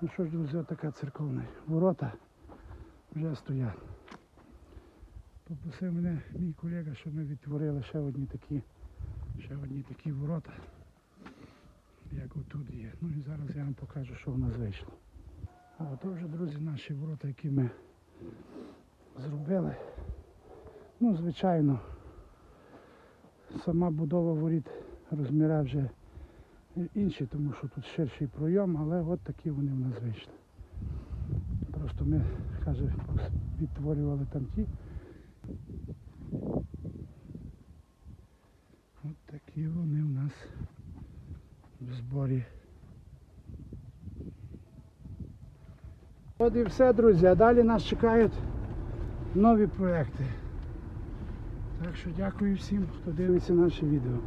Ну що ж, друзі, така церковна. Ворота вже стоять. Попросив мене мій колега, щоб ми відтворили ще одні такі, ще одні такі ворота, як отут є. Ну і зараз я вам покажу, що в нас вийшло. А ото вже, друзі, наші ворота, які ми зробили. Ну, звичайно, сама будова воріт розміра вже інші, тому що тут ширший пройом, але от такі вони в нас вийшли. Просто ми, каже, відтворювали там ті. От такі вони в нас в зборі. От і все, друзі, а далі нас чекають нові проекти. Так що дякую всім, хто дивиться наші відео.